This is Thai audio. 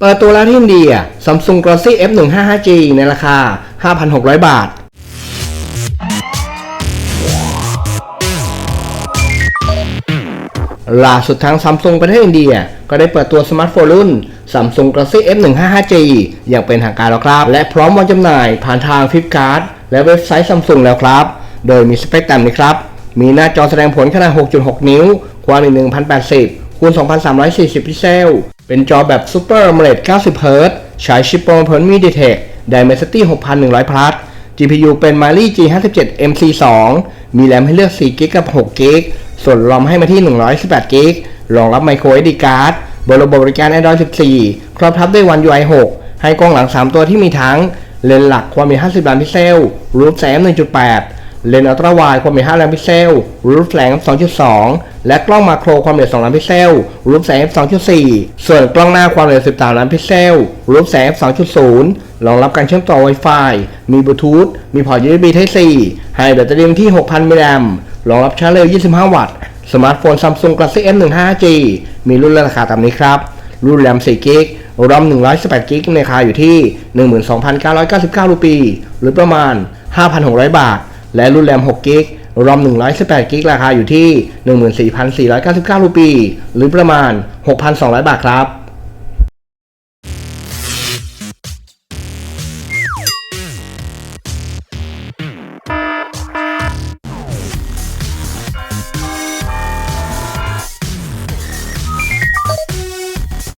เปิดตัวแล้วที่อินเดีย Samsung Galaxy F155G ในราคา 5,600 บาท ล่าสุดทาง Samsung ประเทศอินเดีย ก็ได้เปิดตัวสมาร์ทโฟนรุ่น Samsung Galaxy F155G อย่างเป็นทางการแล้วครับ และพร้อมวางจำหน่ายผ่านทาง Flipkart และเว็บไซต์ Samsung แล้วครับ โดยมีสเปคต่ำนี้ครับ มีหน้าจอแสดงผลขนาด 6.6 นิ้ว ความถี่1080 คูณ 2340 พิกเซล เป็นจอแบบ Super AMOLED 90 Hz ใช้ชิปโปรผล MediaTek Dimensity 6100 Plus GPU เป็น Mali G57 MC2 มีแรมให้เลือก 4 g b กับ 6 g b ส่วนรอมให้มาที่ 118 g b รองรับ Micro SD card บนระบบบริการ Android 14 ครอบทับด้วย One UI 6 ให้กล้องหลัง 3 ตัวที่มีทั้ง เลนส์หลักความถี่50 ล้านพิกเซล รูปแสง1.8 เลนส์อัลตร้าไวด์ความถี่5ล้านพิกเซล รูปแสง 2.2 และกล้องมาโครความถี่2ล้านพิกเซล รูปแสง 2.4 ส่วนกล้องหน้าความถี่13 ล้านพิกเซล รูปแสง 2.0 รองรับการเชื่อมต่อ Wi-Fi มีบลูทูธ มีพอร์ต USB Type C ให้แบตเตอรี่ที่ 6,000 มิลลิแอมป์รองรับชาร์จเร็ว 25 วัตต์ สมาร์ทโฟน Samsung Galaxy M15G มีรุ่นราคาตามนี้ครับ รุ่นแรม4กิกรอม118กิกในราคาอยู่ที่ 12,999รูปี หรือประมาณ 5,600 บาท และรุ่นแรม6กิกรอม118กิกราคาอยู่ที่ 14,499รูปี หรือประมาณ 6,200 บาทครับ